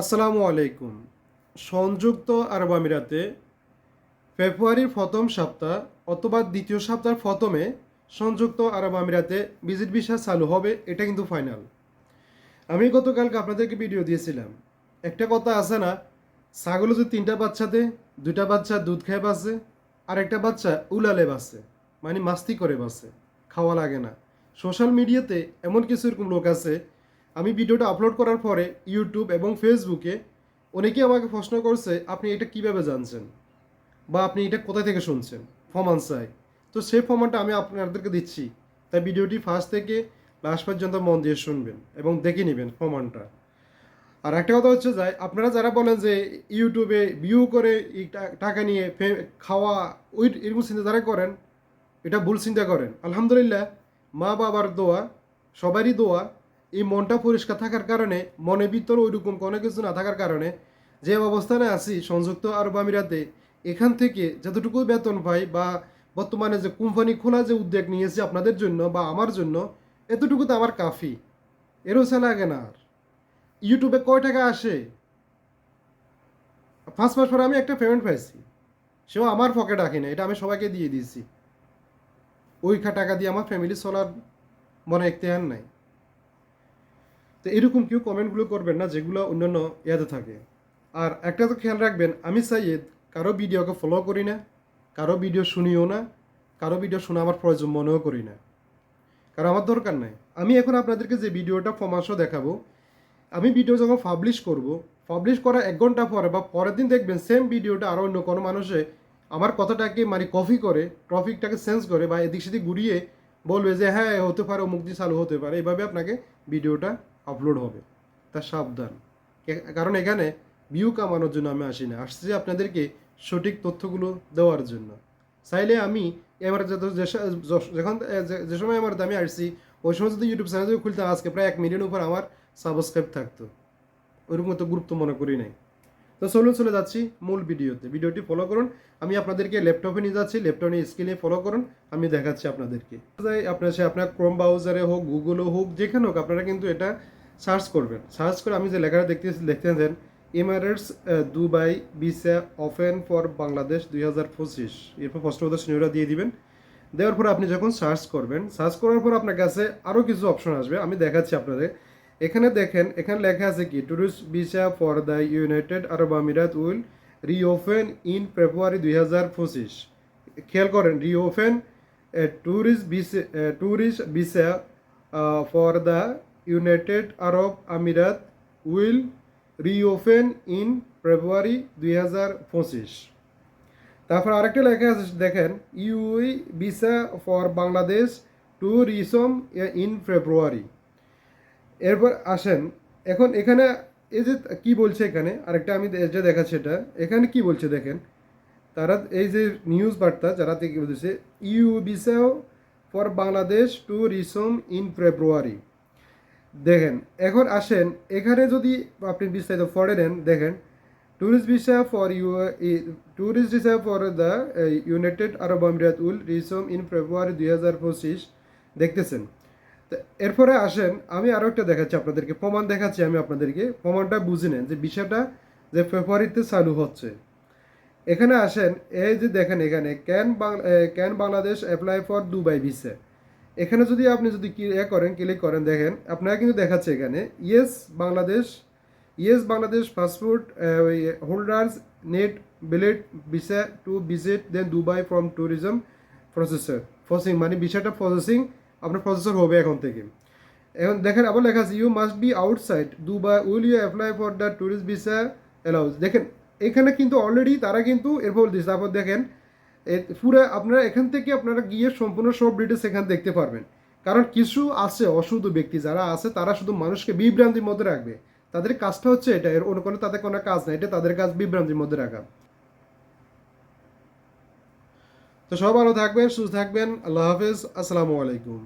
আসসালামু আলাইকুম। সংযুক্ত আরব আমিরাতে ফেব্রুয়ারির প্রথম সপ্তাহ অথবা দ্বিতীয় সপ্তাহের প্রথমে সংযুক্ত আরব আমিরাতে ভিজিট ভিসা চালু হবে, এটা কিন্তু ফাইনাল। আমি গতকালকে আপনাদেরকে ভিডিও দিয়েছিলাম। একটা কথা আছে না, ছাগল যদি তিনটা বাচ্চাতে দুটা বাচ্চা দুধ খেয়ে বাঁচে আর একটা বাচ্চা উলালে বাঁচে মানে মাস্তি করে বাঁচে, খাওয়া লাগে না। সোশ্যাল মিডিয়াতে এমন কিছু এরকম লোক আছে আমি ভিডিওটা আপলোড করার পরে ইউটিউব এবং ফেসবুকে অনেকেই আমাকে প্রশ্ন করছে, আপনি এটা কীভাবে জানছেন? বা আপনি এটা কোথা থেকে শুনছেন? ফমান চাই তো সেই ফমানটা আমি আপনাদেরকে দিচ্ছি। তাই ভিডিওটি ফার্স্ট থেকে লাস্ট পর্যন্ত মন দিয়ে শুনবেন এবং দেখে নেবেন ফমানটা আর একটা কথা হচ্ছে যে, আপনারা যারা বলেন যে ইউটিউবে ভিউ করে টাকা নিয়ে ফে- খাওয়া, ওই এরকম চিন্তা যারা করেন, এটা ভুল চিন্তা করেন। আলহামদুলিল্লাহ মা বাবার দোয়া, সবারই দোয়া এই মনটা পরিষ্কার থাকার কারণে, মনে ভিতর ওইরকম কোনো কিছু না থাকার কারণে যে অবস্থানে আছি, সংযুক্ত আরব আমিরাতে, এখান থেকে যতটুকু বেতন পাই বা বর্তমানে যে কোম্পানি খোলা যে উদ্যোগ নিয়েছি আপনাদের জন্য বা আমার জন্য, এতটুকু তো আমার কাফি। এরও সে লাগে না আর। ইউটিউবে কয় টাকা আসে? ফার্স্ট মাস পরে আমি একটা পেমেন্ট পাইছি। সেও আমার পকেট রাখি না এটা আমি সবাইকে দিয়ে দিয়েছি। ওই খা টাকা দিয়ে আমার ফ্যামিলি চলার মনে এখতিয়ার নাই। তো এরকম কেউ কমেন্টগুলো করবেন না, যেগুলো অন্যান্য ইয়াতে থাকে। আর একটা তো খেয়াল রাখবেন, আমি সাইয়েদ, কারও ভিডিওকে ফলো করি না, কারও ভিডিও শুনিও না, কারও ভিডিও শোনা আমার প্রয়োজন মনেও করি না। কারণ আমার দরকার নাই। আমি এখন আপনাদেরকে যে ভিডিওটা ফমাসও দেখাবো, আমি ভিডিও যখন পাবলিশ করব পাবলিশ করার এক ঘণ্টা পরে বা পরের দিন দেখবেন সেম ভিডিওটা আরও অন্য কোনো মানুষে আমার কথাটাকে মানে কপি করে টপিকটাকে সেন্স করে বা এদিক সেদিক ঘুরিয়ে বলবে যে হ্যাঁ হতে পারে, অমুক দিয়ে চালু হতে পারে। এভাবে আপনাকে ভিডিওটা আপলোড হবে, তা সাবধান। কারণ এখানে ভিউ কামানোর জন্য আমি আসি না আসছি আপনাদেরকে সঠিক তথ্যগুলো দেওয়ার জন্য। চাইলে আমি এবার যখন যে- সময় আমার দামে আসছি, ওই সময় যদি ইউটিউব চ্যানেল যদি খুলতাম আজকে প্রায় এক মিলিয়ন উপর আমার সাবস্ক্রাইব থাকতো। ওইরকম তো গুরুত্ব মনে করি নাই। তো চলুন, চলে যাচ্ছি মূল ভিডিওতে। ভিডিওটি ফলো করুন। আমি আপনাদেরকে ল্যাপটপে নিয়ে যাচ্ছি ল্যাপটপ নিয়ে স্ক্রিনে ফলো করুন, আমি দেখাচ্ছি আপনাদেরকে। আপনার সে আপনার ক্রোম ব্রাউজারে হোক গুগলে হোক, যেখানে হোক, আপনারা কিন্তু এটা সার্চ করবেন। সার্চ করে আমি যে লেখাটা দেখতে দেখতে দেন Emirates Dubai visa open for Bangladesh দুই হাজার পঁচিশ। এরপর ফার্স্ট শ্রেণীরা দিয়ে দিবেন। দেওয়ার পর আপনি যখন সার্চ করবেন, সার্চ করার পর আপনার কাছে আরও কিছু অপশন আসবে। আমি দেখাচ্ছি আপনাদের। এখানে দেখেন, এখানে লেখা আছে কি tourist visa for the United Arab Emirates will reopen in February দুই হাজার পঁচিশ। খেয়াল করেন reopen tourist visa tourist visa for the United Arab Emirates will reopen in February দুই হাজার পঁচিশ। তারপর আরেকটা লেখা আছে, দেখেন, UAE visa for Bangladesh to resume in February. এরপর আসেন, এখন এখানে এই যে কী বলছে এখানে, আরেকটা আমি যে দেখাচ্ছি এটা, এখানে কি বলছে দেখেন, তারা এই যে নিউজ বার্তা যারা থেকে বলছে U visa for Bangladesh to resume in February. দেখেন, এখন আসেন, এখানে যদি আপনি বিস্তারিত পড়ে নেন, দেখেন tourist visa for U tourist visa for the United Arab Emirates will resume in February দুই হাজার পঁচিশ। দেখতেছেন? এরপরে আসেন, আমি আরও একটা দেখাচ্ছি আপনাদেরকে, প্রমাণ দেখাচ্ছি আমি আপনাদেরকে, প্রমাণটা বুঝে নেন যে বিষয়টা যে ফেব্রুয়ারিতে চালু হচ্ছে। এখানে আসেন, এই যে দেখেন এখানে can Bangla can Bangladesh apply for Dubai visa এখানে যদি আপনি যদি এ করেন ক্লিক করেন, দেখেন আপনারা কিন্তু দেখাচ্ছে এখানে yes Bangladesh yes Bangladesh passport holders not বিলেট visa to visit then Dubai from tourism processor processing মানে ভিসাটা প্রসেসিং আপনার প্রসেসর হবে এখন থেকে। এখন দেখেন, আবার লেখা আছে you must be outside Dubai will you apply for the tourist visa allows দেখেন, এখানে কিন্তু অলরেডি তারা কিন্তু এরপর দিচ্ছে তারপর দেখেন পুরো আপনারা এখান থেকে আপনারা গিয়ে সম্পূর্ণ সব ডিটেলস এখানে দেখতে পারবেন। কারণ কিছু আছে অশুদ্ধ ব্যক্তি যারা আছে, তারা শুধু মানুষকে বিভ্রান্তির মধ্যে রাখবে। তাদের কাজটা হচ্ছে এটা, এর অন্য কোনো তাদের কোনো কাজ নেই, এটা তাদের কাজ বিভ্রান্তির মধ্যে রাখা। তো সব ভালো থাকবেন, সুস্থ থাকবেন, আল্লাহ হাফেজ, আসসালামু আলাইকুম।